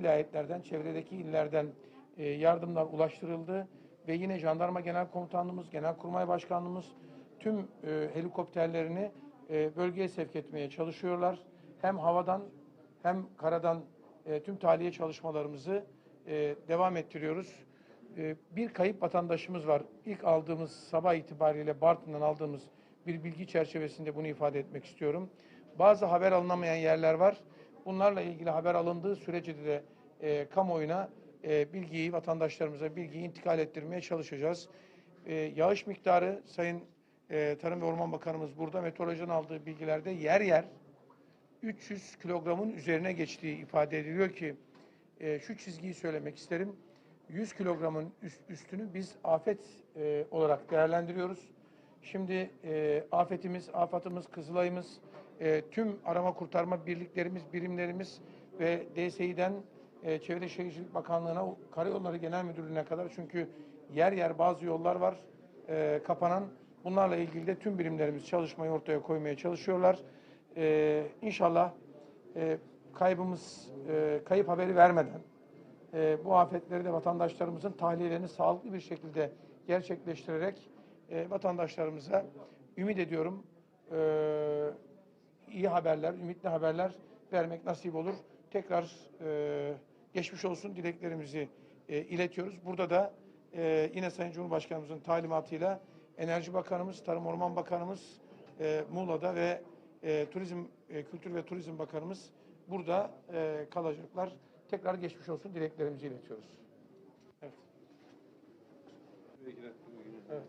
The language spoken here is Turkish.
vilayetlerden, çevredeki illerden e, yardımlar ulaştırıldı ve yine Jandarma Genel Komutanlığımız, Genelkurmay Başkanlığımız tüm e, helikopterlerini e, bölgeye sevk etmeye çalışıyorlar. Hem havadan hem karadan tüm tahliye çalışmalarımızı devam ettiriyoruz. Bir kayıp vatandaşımız var. İlk aldığımız sabah itibariyle Bartın'dan aldığımız bir bilgi çerçevesinde bunu ifade etmek istiyorum. Bazı haber alınamayan yerler var. Bunlarla ilgili haber alındığı sürece de e, kamuoyuna e, bilgiyi, vatandaşlarımıza bilgiyi intikal ettirmeye çalışacağız. E, yağış miktarı Sayın e, Tarım ve Orman Bakanımız burada meteorolojiden aldığı bilgilerde yer yer 300 kilogramın üzerine geçtiği ifade ediliyor ki e, şu çizgiyi söylemek isterim. 100 kilogramın üst- üstünü biz afet e, olarak değerlendiriyoruz. Şimdi e, afetimiz, afatımız, Kızılay'ımız, e, tüm arama kurtarma birliklerimiz, birimlerimiz ve DSİ'den e, Çevre Şehircilik Bakanlığı'na, Karayolları Genel Müdürlüğü'ne kadar çünkü yer yer bazı yollar var e, kapanan. Bunlarla ilgili de tüm birimlerimiz çalışmayı ortaya koymaya çalışıyorlar. E, inşallah e, kaybımız, e, kayıp haberi vermeden e, bu afetleri de vatandaşlarımızın tahliyelerini sağlıklı bir şekilde gerçekleştirerek e, vatandaşlarımıza ümit ediyorum e, iyi haberler, ümitli haberler vermek nasip olur. Tekrar e, geçmiş olsun dileklerimizi e, iletiyoruz. Burada da e, yine Sayın Cumhurbaşkanımızın talimatıyla Enerji Bakanımız, Tarım Orman Bakanımız e, Muğla'da ve e, Turizm, e, Kültür ve Turizm Bakanımız burada e, kalacaklar. Tekrar geçmiş olsun dileklerimizi iletiyoruz. Evet. Evet.